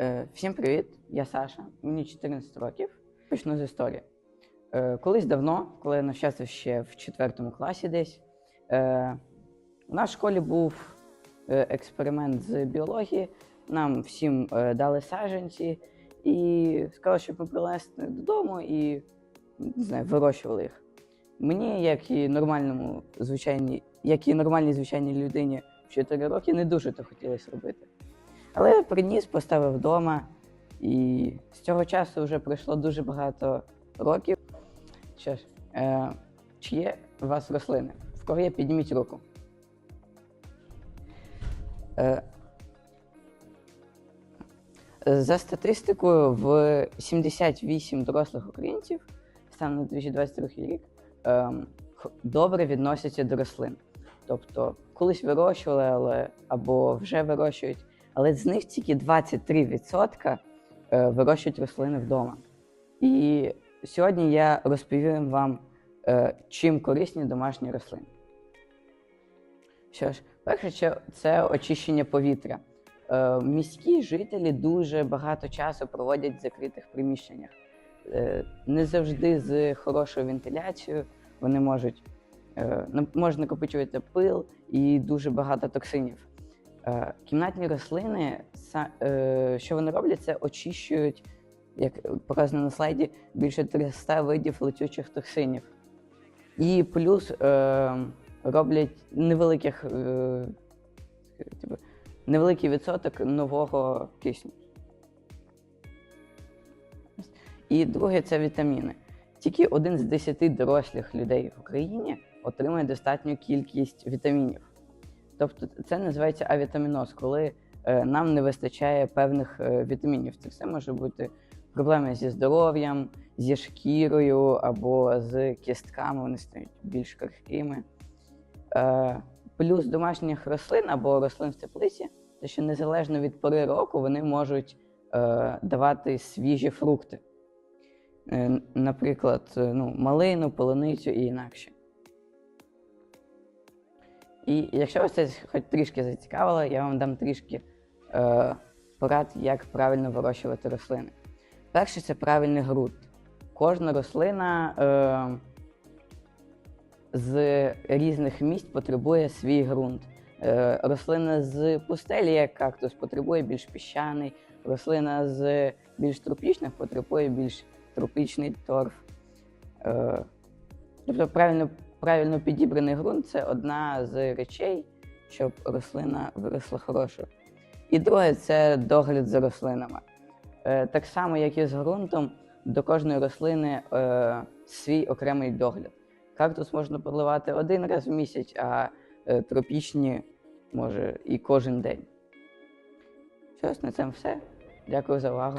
Е, Всім привіт, я Саша, мені 14 років. Почну з історії. Е, Колись давно, коли я навчався ще в 4 класі десь, е, у нас в школі був експеримент з біології. Нам всім дали саджанці і сказали, щоб ми принесли додому і не знаю, вирощували їх. Мені, як і нормальному звичайній, як і нормальній звичайній людині в 4 роки, не дуже то хотілося робити. Але приніс, поставив вдома, і з цього часу вже пройшло дуже багато років. Що ж, е, чи є у вас рослини? В кого є, підніміть руку. Е, за статистикою, в 78 дорослих українців станом на 2022 рік х- добре відносяться до рослин. Тобто колись вирощували, але або вже вирощують, але з них тільки 23% е, вирощують рослини вдома. І сьогодні я розповім вам, е, чим корисні домашні рослини. Що ж, перше, це- очищення повітря. Е, Міські жителі дуже багато часу проводять в закритих приміщеннях. Не завжди з хорошою вентиляцією вони можуть може накопичувати пил і дуже багато токсинів. Е, Кімнатні рослини, е, що вони роблять, це очищують, як показано на слайді, більше 300 видів летючих токсинів. І плюс е, роблять невеликих, типу, невеликий відсоток нового кисню. І друге це вітаміни. Тільки один з десяти дорослих людей в Україні отримує достатню кількість вітамінів. Тобто це називається авітаміноз, коли е, нам не вистачає певних е, вітамінів. Це все може бути проблеми зі здоров'ям, зі шкірою або з кістками, вони стають більш крихкими. Е, плюс домашніх рослин або рослин в теплиці, те, що незалежно від пори року вони можуть давати свіжі фрукти. Наприклад, ну, малину, полуницю і інакше. І якщо вас це хоч трішки зацікавило, я вам дам трішки е, порад, як правильно вирощувати рослини. Перше це правильний ґрунт. Кожна рослина е, з різних місць потребує свій ґрунт. Е, рослина з пустелі, як кактус, потребує більш піщаний, рослина з більш тропічних потребує більш тропічний торф. Е, тобто правильно, правильно підібраний ґрунт це одна з речей, щоб рослина виросла хорошою. І друге це догляд за рослинами. Е, так само, як і з ґрунтом, до кожної рослини е, свій окремий догляд. Кактус можна поливати один раз в місяць, а е, тропічні може і кожен день. Щось на цьому все. Дякую за увагу.